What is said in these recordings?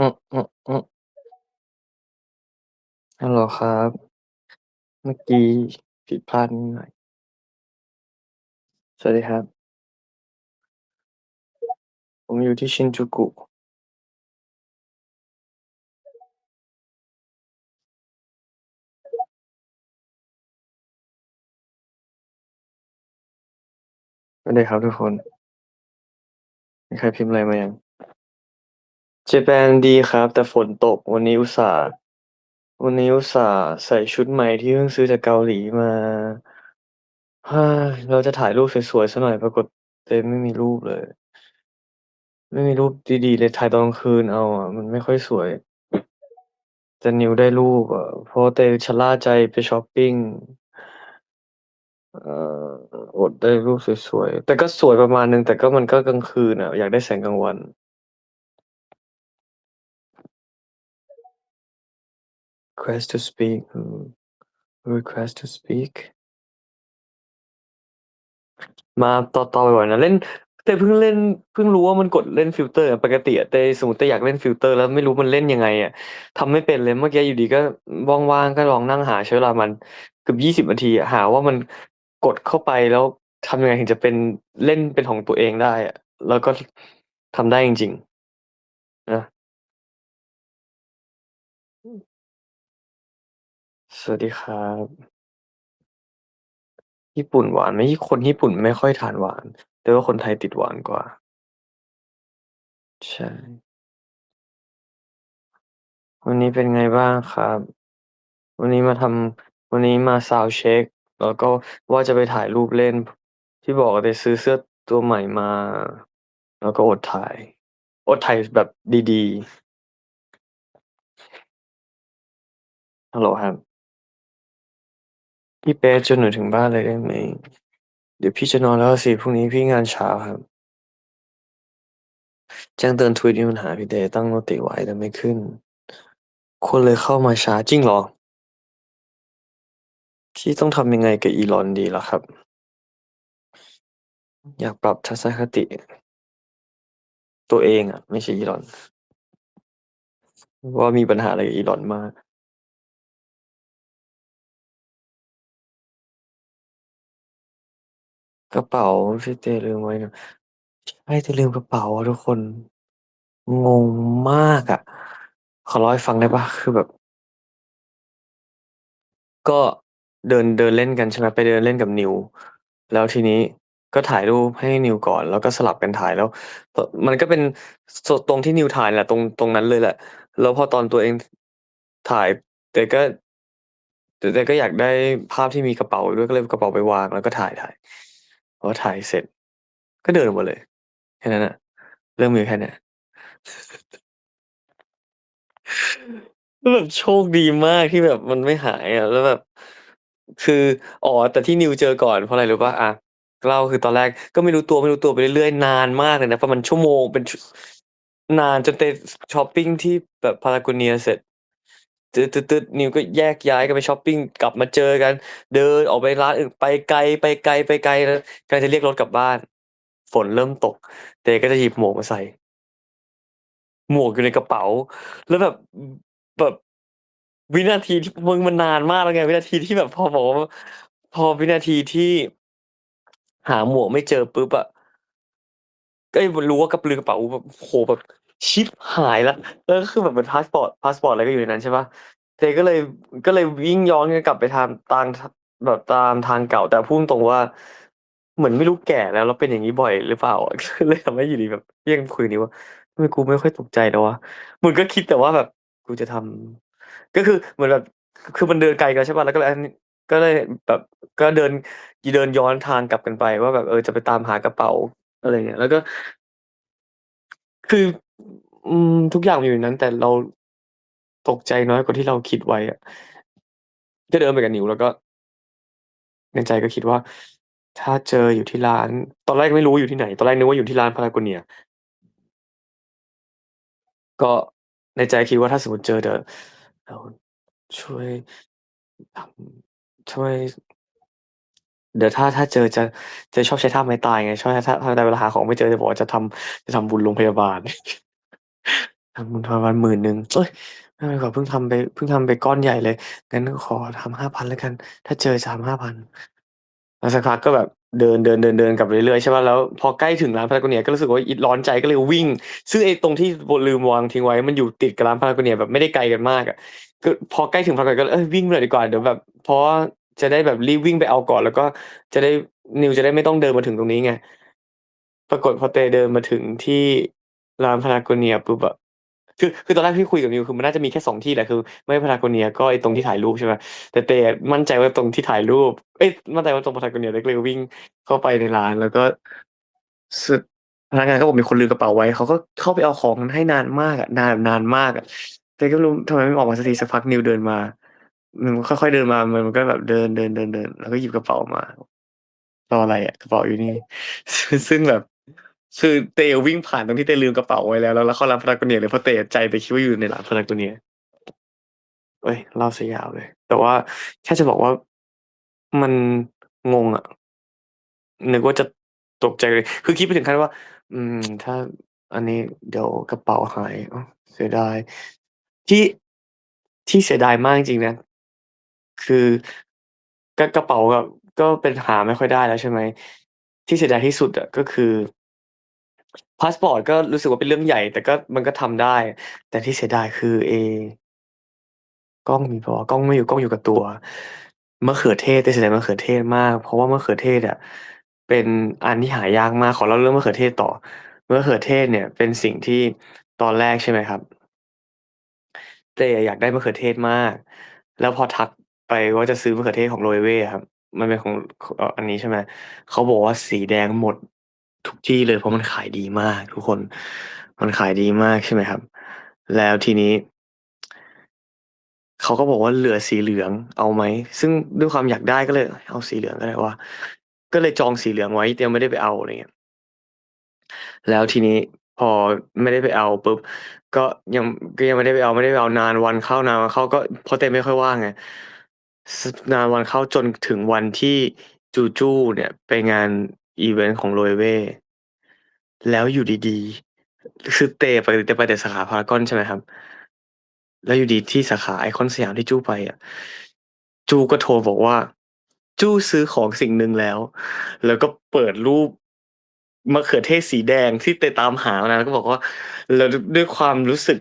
อือๆๆฮัลโหลครับ เมื่อกี้ผิดพลาดนิดหน่อย สวัสดีครับ ผมอยู่ที่ Shinjuku สวัสดีครับทุกคน มีใครพิมพ์อะไรมายัง? เจแปนดีครับ แต่ฝนตกวันนี้อุตส่าห์วันนี้อุตส่าห์ใส่ชุดใหม่ที่เพิ่งซื้อจากเกาหลีมาเราจะถ่ายรูปสวยๆสักหน่อยปรากฏตัวเองไม่มีรูปเลย ไม่มีรูปดีๆเลยถ่ายตอนกลางคืนเอาอะมันไม่ค่อยสวย แต่นิวได้รูปอะเพราะว่าตัวเองชะล่าใจไปชอปปิ้งเอ่ออดได้รูปสวยๆแต่ก็สวยประมาณหนึ่งแต่ก็มันก็กลางคืนอะอยากได้แสงกลางวัน Request to speak อืม Request to speak มาต่อๆบ่อยๆนนะเล่นเต้เพิ่งเล่นเพิ่งรู้ว่ามันกดเล่นฟิลเตอร์อะปกติอะเต้สมมติเต้อยากเล่นฟิลเตอร์ แล้วไม่รู้มันเล่นยังไงอะทำไม่เป็นเลยเมื่อกี้อยู่ดีก็ว่างๆก็ลองนั่งหาใช้เวลามาณเกือบ20นาทีอะหาว่ามันกดเข้าไปแล้วทำยังไงถึงจะเป็นเล่นเป็นของตัวเองได้อะแล้วก็ทำได้จริงๆนะ สวัสดีครับ ญี่ปุ่นหวานไหม?คนญี่ปุ่นไม่ค่อยทานหวานเต้ว่าคนไทยติดหวานกว่า ใช่ วันนี้เป็นไงบ้างครับ?วันนี้มาทำ วันนี้มาซาวนด์เช็ก แล้วก็ว่าจะไปถ่ายรูปเล่น ที่บอกว่าไปซื้อเสื้อตัวใหม่มา แล้วก็อดถ่าย อดถ่ายแบบดี ๆ ฮัลโหลครับ พี่เป๊ะชวนหนูถึงบ้านเลยได้ไหม?เดี๋ยวพี่จะนอนแล้วอะสิ พรุ่งนี้พี่งานเช้าครับ แจ้งเตือนทวิตมีปัญหา พี่เต้ตั้ง Notice ไว้แต่ไม่ขึ้น คนเลยเข้ามาช้า จริงเหรอ?พี่ต้องทำยังไงกับ Elon ดีล่ะครับ?อยากปรับทัศนคติ ตัวเองอะ ไม่ใช่ Elon ว่ามีปัญหาอะไรกับ Elon มาก กระเป๋าที่เตลืมไว้นะ ใช่เตลืมกระเป๋าอะทุกคน งงมากอะ ขอเล่าให้ฟังได้เปล่า?คือแบบ ก็เดิน เดินเล่นกัน ใช่ไหม ไปเดินเล่นกับนิว แล้วทีนี้ก็ถ่ายรูปให้นิวก่อน แล้วก็สลับกันถ่าย แล้ว ต มันก็เป็น ส ตรงที่นิวถ่ายแหละ ตรง ตรงนั้นเลยแหละ แล้วพอตอนตัวเอง ถ่ายเต้ก็ แต่เต้ก็อยากได้ภาพที่มีกระเป๋าด้วย ก็เลยเอากระเป๋าไปวาง แล้วก็ถ่าย ๆ พอถ่ายเสร็จ ก็เดินออกมาเลย แค่นั้นน่ะเรื่องมีแค่เนี้ย แล้วแบบโชคดีมากที่แบบมันไม่หายอะ แล้วแบบ คือ อ๋อ แต่ที่นิวเจอก่อน เพราะอะไรรู้เปล่า?อาเล่าคือตอนแรกก็ไม่รู้ตัวๆไปเรื่อย ๆ นานมากเลยนะ ประมาณชั่วโมง เป็น ช นานจนเต้สชอปปิงที่แบบ Patagonia เสร็จ ตื๊ดๆๆนิวก็แยกย้ายกันไปช้อปปิ้งกลับมาเจอกัน เดินออกไปร้านอื่นไปไกลไปไกลไปไกลเลยกำลังจะเรียกรถกลับบ้าน ฝนเริ่มตก เต้ก็จะหยิบหมวกมาใส่ หมวกอยู่ในกระเป๋า แล้วแบบแบบวินาทีที่มึงมันนานมากแล้วไง วินาทีที่แบบพอบอกว่าพอวินาทีที่หาหมวกไม่เจอปุ๊บอะก็รู้ว่ากระลืมกระเป๋าแบบโอ้โฮแบบ ชิบหายแล้วแล้วก็คือแบบเหมือนพาสปอร์ตพาสปอร์ตอะไรก็อยู่ในนั้นใช่ปล่าเต้ก็เลยก็เลยวิ่งย้อนกันกลับไปทางตามแบบตามทางเก่าแต่พูดตรงว่า เหมือนไม่รู้แก่แล้วแล้วเป็นอย่างงี้บ่อยหรือเปล่าก็เลยทำให้อยู่ดีแบบยังคุยนิวว่า"ทำไมกูไม่ค่อยตกใจแล้ววะ?"มึงก็คิดแต่ว่าแบบกูจะทำก็คือเหมือนแบบคือมันเดินไกลกันใช่เปล่าแล้วก็เลยก็เลยแบบก็เดินยเดินย้อนทางกลับกันไป ว่าแบบเออจะไปตามหากระเป๋าอะไรเงี้ยแล้วก็ คือ อืม ทุกอย่างมันอยู่ในนั้น แต่เราตกใจน้อยกว่าที่เราคิดไว้อะ ก็เดินไปกับนิว แล้วก็ ในใจก็คิดว่า ถ้าเจออยู่ที่ร้าน ตอนแรกไม่รู้ว่าอยู่ที่ไหน ตอนแรกนึกว่าอยู่ที่ร้าน Patagonia ก็ในใจคิดว่า ถ้าสมมุติเจอ เดี๋ยว เดี๋ยวช่วย ทำ ช่วย เดี๋ยวถ้า ถ้าเจอจะ จะชอบใช้ท่าไม้ตายไง ชอบใช้ท่าไม้ตาย เวลาหาของไม่เจอจะบอกว่าจะทำ จะทำบุญโรงพยาบาล ทำบุญทอนวัน10,000เฮ้ยไม่ไหวว่ะเพิ่งทำไป เพิ่งทำไปก้อนใหญ่เลย งั้นขอทำ 5,000 แล้วกัน ถ้าเจอจะทำ 5,000 แล้วสักพักก็แบบเดิน ๆ ๆ ๆ กลับไปเรื่อย ๆ ใช่เปล่า แล้วพอใกล้ถึงร้าน Patagonia ก็รู้สึกว่า อิ ร้อนใจ ก็เลยวิ่ง ซึ่งไอ้ตรงที่ ว ลืมวางทิ้งไว้ มันอยู่ติดกับร้าน Patagonia แบบไม่ได้ไกลกันมากอะ ก็ พอใกล้ถึง Patagonia ก็เลย เฮ้ย วิ่งหน่อยดีกว่า เดี๋ยวแบบ เพราะว่าจะได้แบบรีบวิ่งไปเอาก่อน แล้วก็จะได้ นิวจะได้ไม่ต้องเดินมาถึงตรงนี้ไง ปรากฏพอเตเดินมาถึงที่ ร้าน Patagonia ปุ๊บอะคือคือตอนแรกที่คุยกับนิวคือมันน่าจะมีแค่2ที่แหละคือ ไม่ Patagonia ก็ไอ้ตรงที่ถ่ายรูปใช่ไหมแต่เตอะมั่นใจว่าตรงที่ถ่ายรูป เอ๊ยมั่นใจว่าตรง Patagonia เตก็เลยวิ่งเข้าไปในร้านแล้วก็สึกพนักงานเขาบอกมีคนลืมกระเป๋าไว้เขาก็เข้าไปเอาของให้นานมากอะนานนานมากอะเตก็รู้ทำไมไม่ออกมาสักทีสักพักนิวเดินมาอืมค่อยๆเดินมามันมันก็แบบเดินๆๆๆแล้วก็หยิบกระเป๋ามา รออะไรอะกระเป๋าอยู่นี่ ซึ่งแบบ คือเตวิ่งผ่านตรงที่เตลืมกระเป๋าไว้แล้วแล้วเข้าร้าน Patagonia เลยเพราะเตใจเตคิดว่าอยู่ในร้าน Patagonia เฮ้ยเล่าเสียยาวเลย แต่ว่าแค่จะบอกว่ามันงงอะนึกว่าจะตกใจเลย คือคิดไปถึงขั้นว่า อืม ถ้าอันนี้เดี๋ยวกระเป๋าหายเสียดาย ที่ที่เสียดายมากจริงๆนะคือกระเป๋าอะก็เป็นหาไม่ค่อยได้แล้วใช่ไหมที่เสียดายที่สุดอะก็คือ พาสปอร์ตก็รู้สึกว่าเป็นเรื่องใหญ่ แต่ก็มันก็ทำได้ แต่ที่เสียดายคือไอ้กล้องมีเปล่าวะกล้องไม่อยู่กล้องอยู่กับตัวมะเขือเทศเตเสียดายมะเขือเทศมาก เพราะว่ามะเขือเทศอะเป็นอันที่หายากมาก ขอเล่าเรื่องมะเขือเทศต่อมะเขือเทศเนี่ยเป็นสิ่งที่ตอนแรกใช่ไหมครับเตอะอยากได้มะเขือเทศมาก แล้วพอทักไปว่าจะซื้อมะเขือเทศของ Loewe อะครับ มันเป็นของอันนี้ใช่ไหมเขาบอกว่าสีแดงหมด ทุกที่เลย เพราะมันขายดีมากทุกคน มันขายดีมากใช่ไหมครับ แล้วทีนี้ เขาก็บอกว่าเหลือสีเหลืองเอาไหม ซึ่งด้วยความอยากได้ก็เลย เอาสีเหลืองก็ได้วะก็เลยจองสีเหลืองไว้แต่ยังไม่ได้ไปเอาอะไรเงี้ย แล้วทีนี้พอไม่ได้ไปเอาปุ๊บก็ยังก็ยังไม่ได้ไปเอาไม่ได้ไปเอานานวันเข้านานวันเข้าก็เพราะเตไม่ค่อยว่างไงนานวันเข้าจนถึงวันที่จูจูเนี่ย ไปงาน อิเวนต์ของ Loewe แล้วอยู่ดีๆ คือเตปกติเตไปแต่สาขาพารากอนใช่ไหมครับ แล้วอยู่ดีที่สาขาไอคอนสยามที่จู้ไปอะ จู้ก็โทรบอกว่า จู้ซื้อของสิ่งหนึ่งแล้ว แล้วก็เปิดรูปมะเขือเทศสีแดงที่เตตามหานานแล้วก็บอกว่าแล้วด้วยความรู้สึก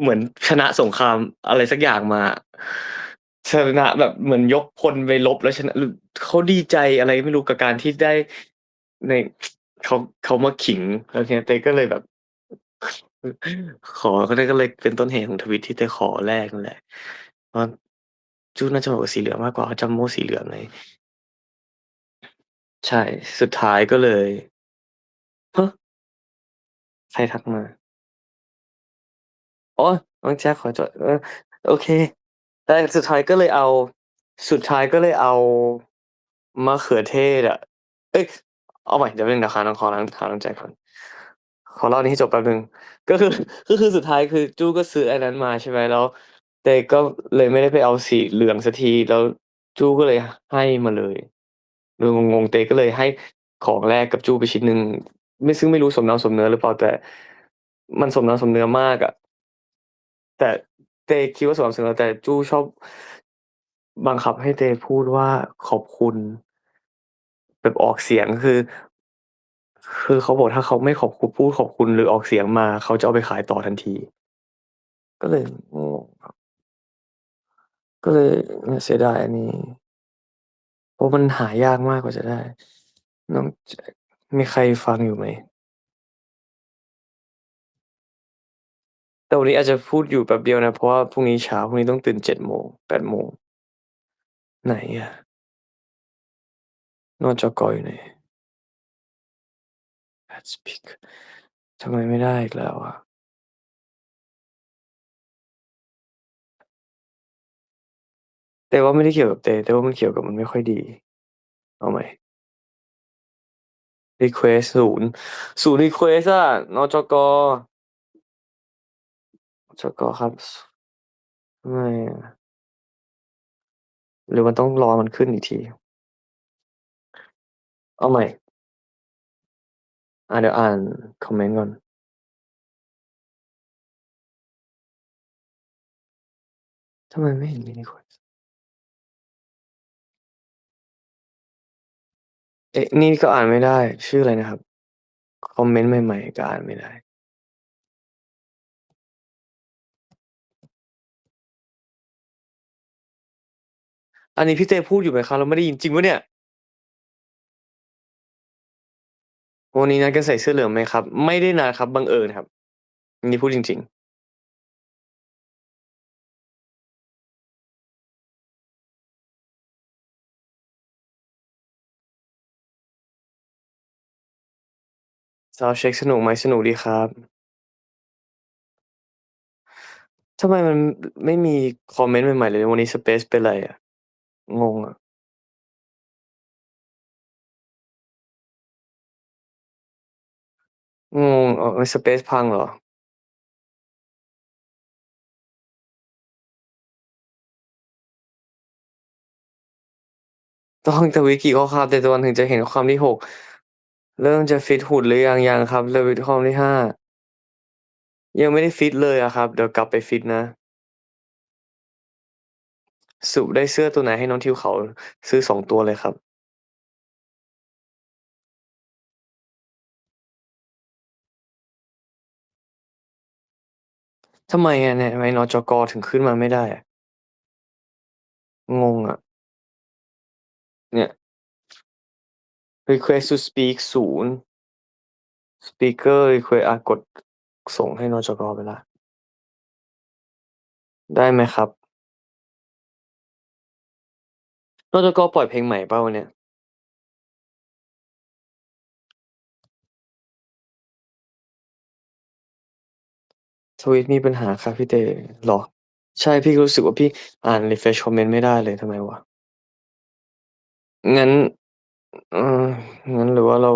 เหมือนชนะสงครามอะไรสักอย่างมาชนะแบบเหมือนยกพลไปรบแล้วชนะเขาดีใจอะไรไม่รู้กับการที่ได้ ในเขาเขามาขิงแล้วทีเนี้ยเตก็เลยแบบ ขอก็เนี่ยก็เลยเป็นต้นเหตุของทวิตที่เต้ขอแลกนั่นแหละว่าะจูน่าจะเหมาะกับสีเหลืองมากกว่าเขา Jumbo สีเหลืองไงใช่ สุดท้ายก็เลยฮะใครทักมา?อ๋อน้องแจ็คขอโทษเออโอเค แต่สุดท้ายก็เลยเอา สุดท้ายก็เลยเอามะเขือเทศอะเอ๊ย เอาใหม่เดี๋ยวแป๊บหนึ่งเดี๋ยวหาน้องขอหาหาน้องแจ็คก่อนขอเล่านี้ให้จบแป๊บหนึ่งก็คือก็คือสุดท้ายคือจู้ก็ซื้ออันนั้นมาใช่ไหมแล้วเตก็เลยไม่ได้ไปเอาสีเหลืองสักทีแล้วจู้ก็เลยให้มาเลยเอองงๆเตก็เลยให้ของแลกกับจู้ไปชิ้นหนึ่งไม่ซึ่งไม่รู้สมน้ำสมเนื้อหรือเปล่าแต่ มันสมน้ำสมเนื้อมากอะแต่เตคิดว่าสมน้ำสมเนื้อแต่จู้ชอบบังคับให้เตพูดว่า"ขอบคุณ" แบบออกเสียง คือ คือเขาบอกถ้าเขาไม่ขอบคุณ พูดขอบคุณ หรือออกเสียงมา เขาจะเอาไปขายต่อทันที ก็เลยงงครับ ก็เลยเออเสียดายอันนี้ เพราะมันหายากมากกว่าจะได้ น้องแจ็ค มีใครฟังอยู่ไหม?แต่วันนี้อาจจะพูดอยู่แป๊บเดียวนะ เพราะว่าพรุ่งนี้เช้า พรุ่งนี้ต้องตื่น 7 โมง 8 โมง ไหนอะ? นจก.อยู่ไหน? Add speaker ทำไมไม่ได้อีกแล้วอะ?เตว่าไม่ได้เกี่ยวกับเตเตว่ามันเกี่ยวกับมันไม่ค่อยดี เอาใหม่รีเควสต์0 0รีเควสต์อะนจก.จก.ครับทำไมอะ?หรือมันต้องรอมันขึ้นอีกที? เอาใหม่อาเดี๋ยวอ่านคอมเมนต์ก่อน ทำไมไม่เห็นมีรีเควสต์?เอ๊ะนี่ก็อ่านไม่ได้ ชื่ออะไรนะครับ?คอมเมนต์ใหม่ ๆ ก็อ่านไม่ได้ อันนี้พี่เต้พูดอยู่ไหมครับเราไม่ได้ยินจริงปล่าเนี่ย? วันนี้นัดกันใส่เสื้อเหลืองไหมครับ?ไม่ได้นัดครับ บังเอิญครับ อันนี้พูดจริงๆ Soundcheck สนุกไหม?สนุกดีครับทำไมมันไม่มีคอมเมนต์ใหม่ ๆ เลย วันนี้ Space เป็นไรอะ?งงอะ งงอ๋อ Space พังเหรอ?ต้องทวิตกี่ข้อความแต่ละวันถึงจะเห็นข้อความที่ 6 เริ่มจะฟิตหุ่นหรือยัง?ยังครับ ทวิตข้อความที่ 5 ยังไม่ได้ฟิตเลยอะครับ เดี๋ยวกลับไปฟิตนะ สรุปได้เสื้อตัวไหนให้น้องทิวเขา ซื้อ 2 ตัวเลยครับ ทำไมอะเนี่ยทำไมนจก.ถึงขึ้นมาไม่ได้อะ?งงอะเนี่ย Request to speak 0 Speaker request อะกดส่งให้นจก.ไปล้วได้ไหมครับ?นจก.ปล่อยเพลงใหม่เปล่าวันเนี้ย? ทวิตมีปัญหาครับพี่เต เหรอ?ใช่ พี่ก็รู้สึกว่าพี่อ่าน refresh คอมเมนต์ไม่ได้เลยทำไมวะ?งั้น เออ งั้นหรือว่าเรา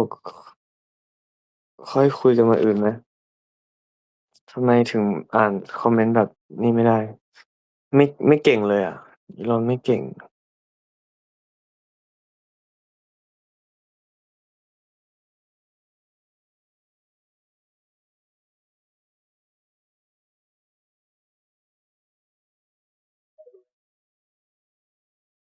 ค่อยคุยกันวันอื่นไหม?ทำไมถึงอ่านคอมเมนต์แบบนี่ไม่ได้ ไม่ ไม่เก่งเลยอะ เราไม่เก่ง